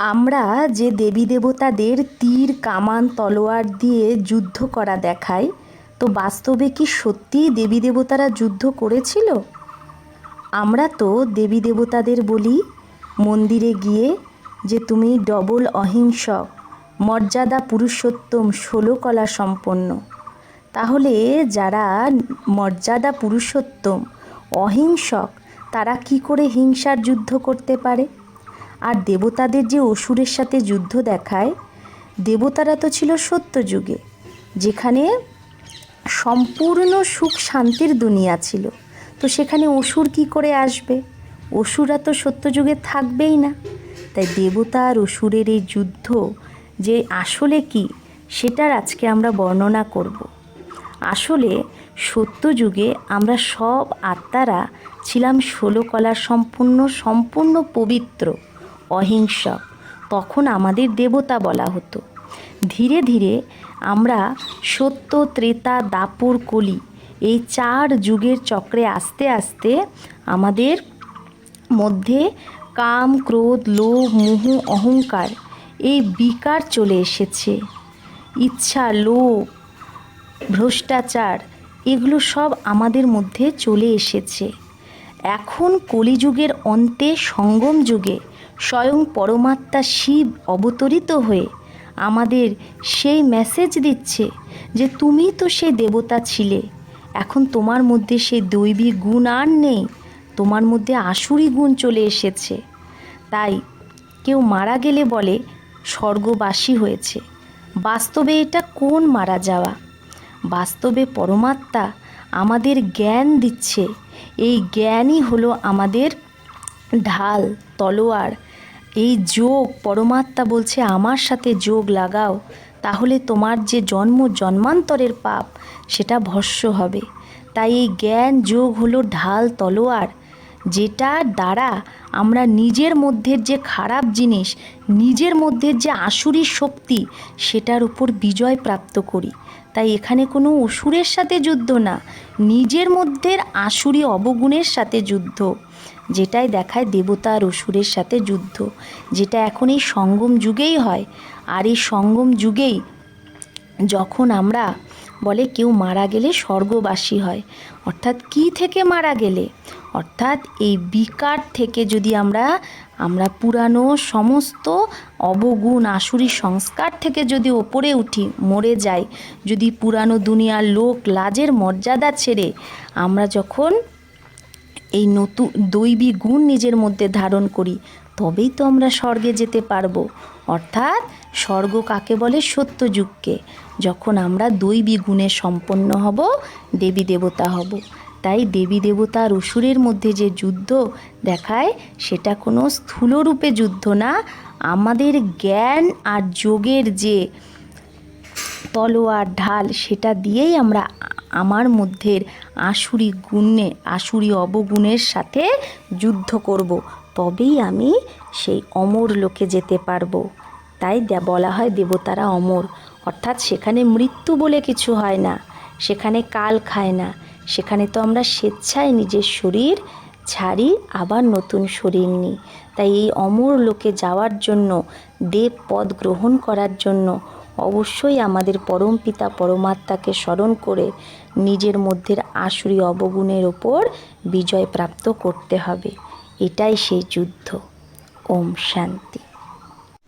আমরা যে দেবী দেবতাদের তীর, কামান, তলোয়ার দিয়ে যুদ্ধ করা দেখাই, তো বাস্তবে কি সত্যিই দেবী দেবতারা যুদ্ধ করেছিল? আমরা তো দেবী দেবতাদের বলি, মন্দিরে গিয়ে যে তুমি ডবল অহিংসক, মর্যাদা পুরুষোত্তম ষোলো কলা সম্পন্ন। তাহলে যারা মর্যাদা পুরুষোত্তম, অহিংসক, তারা কি করে হিংসার যুদ্ধ করতে পারে? আর দেবতাদের যে অসুরের সাথে যুদ্ধ দেখায়, দেবতারা তো ছিল সত্য যুগে যেখানে সম্পূর্ণ সুখ শান্তির দুনিয়া ছিল। তো সেখানে অসুর কি করে আসবে? অসুরা তো সত্যযুগে থাকবেই না। তাই দেবতা আর অসুরের এই যুদ্ধ যে আসলে কি, সেটার আজকে আমরা বর্ণনা করব। আসলে সত্যযুগে আমরা সব আত্মারা ছিলাম ষোলো কলার সম্পূর্ণ সম্পূর্ণ পবিত্র। অহিংসক তখন আমাদের দেবতা বলা হতো। ধীরে ধীরে আমরা সত্য, ত্রেতা, দাপর কলি এই চার যুগের চক্রে আস্তে আস্তে আমাদের মধ্যে কাম, ক্রোধ, লোভ, মোহ, অহংকার এই বিকার চলে এসেছে। ইচ্ছা, লোভ, ভ্রষ্টাচার এগুলো সব আমাদের মধ্যে চলে এসেছে। এখন কলিযুগের অন্তে সঙ্গম যুগে স্বয়ং পরমাত্মা শিব অবতরিত হয়ে আমাদের সেই মেসেজ দিচ্ছে যে তুমি তো সেই দেবতা ছিলে। এখন তোমার মধ্যে সেই দৈবিক গুণ আর নেই। তোমার মধ্যে আসুরি গুণ চলে এসেছে। তাই কেউ মারা গেলে বলে, স্বর্গবাসী হয়েছে। বাস্তবে এটা কোন মারা যাওয়া? বাস্তবে পরমাত্মা আমাদের জ্ঞান দিচ্ছে। এই জ্ঞানই হলো আমাদের ঢাল, তলোয়ার এই যোগ, পরমাত্মা বলছে, আমার সাথে যোগ লাগাও। তাহলে তোমার যে জন্ম, জন্মান্তরের পাপ, সেটা ভস্য হবে। তাই এই জ্ঞান যোগ হলো ঢাল, তলোয়ার। যেটার দ্বারা আমরা নিজের মধ্যের যে খারাপ জিনিস, নিজের মধ্যের যে আসুরি শক্তি, সেটার উপর বিজয় প্রাপ্ত করি। তাই এখানে কোনো অসুরের সাথে যুদ্ধ না, নিজের মধ্যের আসুরি অবগুণের সাথে যুদ্ধ। যেটাই দেখায় দেবতা আর অসুরের সাথে যুদ্ধ। যেটা এখন এই সঙ্গম যুগেই হয়। আর এই সঙ্গম যুগেই যখন আমরা বলে কেউ মারা গেলে স্বর্গবাসী হয়, অর্থাৎ কি থেকে মারা গেলে? অর্থাৎ এই বিকার থেকে যদি আমরা আমরা পুরানো সমস্ত অবগুণ আসুরি সংস্কার থেকে যদি ওপরে উঠি, মরে যাই, যদি পুরানো দুনিয়ার লোক লাজের মর্যাদা ছেড়ে আমরা যখন এই নতুন দৈবী গুণ নিজের মধ্যে ধারণ করি তবেই তো আমরা স্বর্গে যেতে পারব। অর্থাৎ স্বর্গ কাকে বলে? সত্যযুগকে। যখন আমরা দৈবী গুণে সম্পন্ন হব, দেবী দেবতা হব। তাই দেবী দেবতা আর অসুরের মধ্যে যে যুদ্ধ দেখায়, সেটা কোনো স্থূলরূপে যুদ্ধ না। আমাদের জ্ঞান আর যোগের যে তলোয়ার, ঢাল, সেটা দিয়েই আমরা আমার মধ্যের আসুরি গুণে আসুরি অবগুণের সাথে যুদ্ধ করব। তবেই আমি সেই অমর লোকে যেতে পারব। তাই বলা হয় দেবতারা অমর। অর্থাৎ সেখানে মৃত্যু বলে কিছু হয় না, সেখানে কাল খায় না। সেখানে তো আমরা স্বেচ্ছায় নিজের শরীর ছাড়ি, আবার নতুন শরীর নিই। তাই এই অমর লোকে যাওয়ার জন্য, দেব পদ গ্রহণ করার জন্য অবশ্যই আমাদের পরম পিতা পরমাত্মাকে স্মরণ করে নিজের মধ্যের আসুরি অবগুণের ওপর বিজয় প্রাপ্ত করতে হবে। এটাই সেই যুদ্ধ। ওম শান্তি।